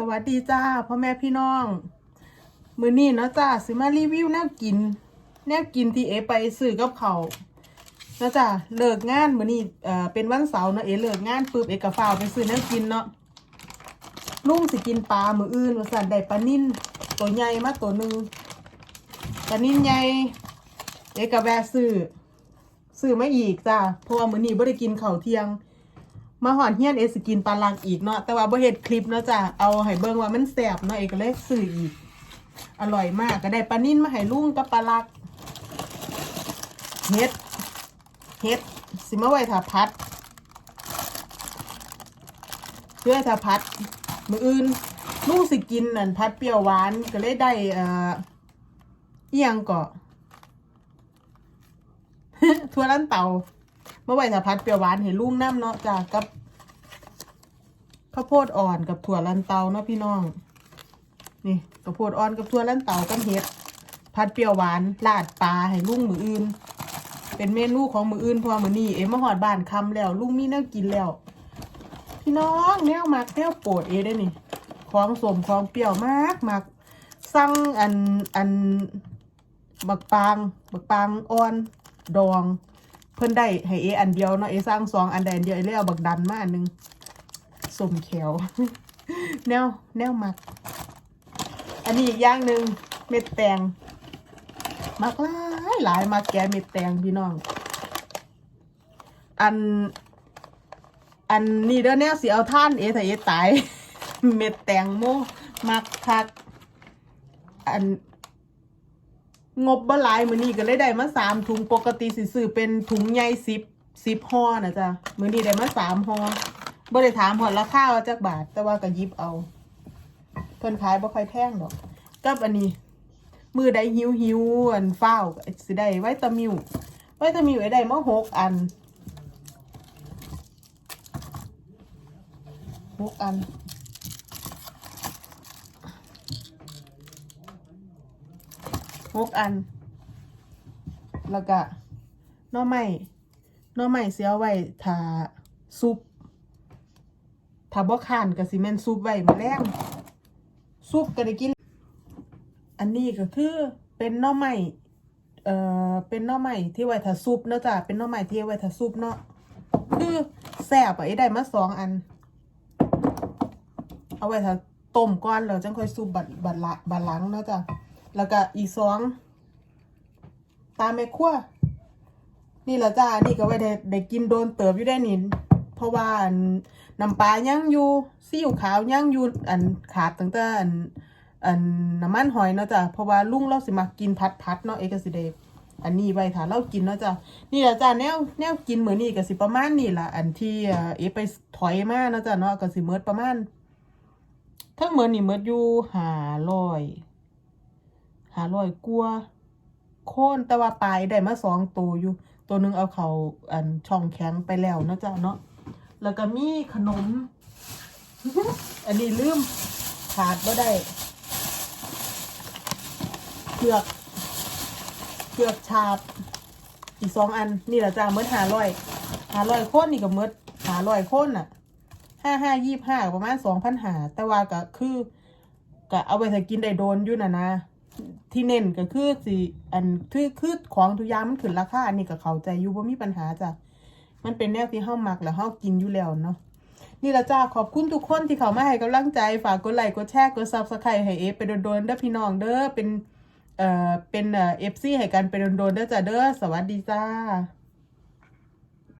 สวัสดีจ้าพ่อแม่พี่น้อง มือนี้เนาะจ้าสิมารีวิวแนวกิน แนวกินที่เอไปซื้อกับเขาเนาะจ้าเลิกงานมือนี้เอ่อเป็นวันเสาร์เนาะเอเลิกงานปุ๊บเอกก็ฟ้าไปซื้อแนวกินเนาะลุงสิกินปลามืออื่นว่าซั่นได้ปลานิ่นตัวใหญ่มาตัวหนึงปลานิ่นใหญ่เอกก็แวซื้อซื้อมาอีกจ้าเพราะว่ามือนี้บ่ได้กินข้าวเที่ยง มาหอนเฮียนเอสกินปลาลังอีกเนาะแต่ว่าบ่เฮ็ดคลิปเนาะจ้ะเอาให้เบิ่งว่ามันแซ่บเนาะเอกก็เลยซื้ออีก อร่อยมากก็ได้ปลานิ่นมาให้ลุงกับปลาลักเฮ็ดเฮ็ดสิมาไว้ถ้าพัดเพื่อถ้าพัดมืออื่นลุงสิกินนั่นพัดเปรี้ยวหวานก็เลยได้เอ่อเอียังก็ทั่วร้านเตาเมื่อไหร่ถ้าพัดเปรี้ยวหวานเห็นลุงน้ำเนาะจ้ะกับ ข้าวโพดอ่อนกับถั่วลันเตาเนาะพี่น้อง นี่ข้าวโพดอ่อนกับถั่วลันเตากับเห็ดพัดเปรี้ยวหวานลาดปลาให้ลุงมืออื่น เป็นเมนูของมืออื่นพราะว่ามือนี้เอ็มมาหอดบ้านคำแล้ว ลุงมีแนวกินแล้ว พี่น้องแนวมักแนวโปรดเอได้นี่ของสมของเปรี้ยวมากมากสั่งอันอันบักปางบักปางอ่อนดอง เพิ่นได้ให้เออันเดียวเนาะเอสร้างสองอันใดอันเดียวเอเลยเอาบักดันมาอันนึง สมแขวแนวแนวมัก อันนี้อีกอย่างหนึ่งเม็ดแตงมักหลายหลายมักแกเม็ดแตงพี่น้อง อัน อันนี้เด้อแนวสิเอาท่านเอถ้าเอตาย เม็ดแตงโมมักคัก อันงบบ่หลายมื้อนี้ก็เลยได้มาสามถุงปกติสิซื้อเป็นถุงใหญ่สิบสิบห่อนะจ๊ะมื้อนี้ได้มาสามห่อ บ่ได้ถามหอดราคาว่าจักบาท แต่ว่าก็หยิบเอาเพิ่นขายบ่ค่อยแพงดอกกับอันนี้ มือใดหิวหิวอันฟ้าวสิได้ไวตามิวไวตามิวไอ้ได้มาหกอันหกอันหกอัน แล้วก็น่อไม้น่อไม้เสียไว้ถ้าซุป ถ้าบ่คานก็สิแม่นซุปไว้มื้อแรงซุปก็ได้กิน อันนี้ก็คือเป็นน่อไม้เอ่อเป็นน่อไม้ที่ไว้ถ้าซุปเนาะจ้ะเป็นน่อไม้ที่ไว้ถ้าซุปเนาะคือแซ่บอะไอ้ได้มาสองอัน เอาไว้ถ้าต้มก่อนแล้วจังค่อยซุปบัดบัดละบัดหลังเนาะจ้ะแล้วก็อีสองตามแม่ครัวนี่แหละจ้านี่ก็ไว้ได้ได้กินโดนเติบอยู่ได้นิน เพราะว่าอันน้ำปลายังอยู่ซีอิ๊วขาวยังอยู่อันขาดตั้งแต่อันอันน้ำมันหอยเนาะจ้ะเพราะว่าลุงเราสิมากินพัดพัดๆเนาะเอกสิเดอันนี้ไว้ถ้าเรากินเนาะจ้ะนี่แหละจ้าแนวแนวกินเหมือนนี่ก็สิประมาณนี่ละอันที่เอไปถอยมาเนาะจ้ะเนาะก็สิเมิดประมาณทั้งเหมือนนี่เมิดอยู่ห้าร้อยหาร้อยกลัวโค่นแต่ว่าปลายได้มาสองตัวอยู่ ตัวหนึ่งเอาเขาอันช่องแข็งไปแล้วเนาะจ๊ะเนาะ แล้วก็มีขนม อันนี้ลืมขาดบ่ได้เผือกเผือกชาบ อีกสองอันนี่แหละจ้าเมื่อหาร้อยหาร้อยโค่นนี่ก็เมื่อหาร้อยโค่นอะห้าห้ายี่ห้าประมาณสองพันหาแต่ว่าก็คือก็เอาไปถ้ากินได้โดนอยู่นะนะที่เน้นก็คือสิอันคือคือของทุกอย่างมันขึ้นราคาอันนี้ก็เข้าใจอยู่ว่ามีปัญหาจ้ะ มันเป็นแนวที่เฮามักแล้วเฮากินอยู่แล้วเนาะนี่ละจ้าขอบคุณทุกคนที่เข้ามาให้กำลังใจฝากกดไลค์กดแชร์กดซับสไครต์ให้เอฟไปโดนๆเด้อพี่น้องเด้อเป็นเอ่อเป็นเอฟซีให้กันไปโดนๆเด้อจ้าเด้อสวัสดีจ้า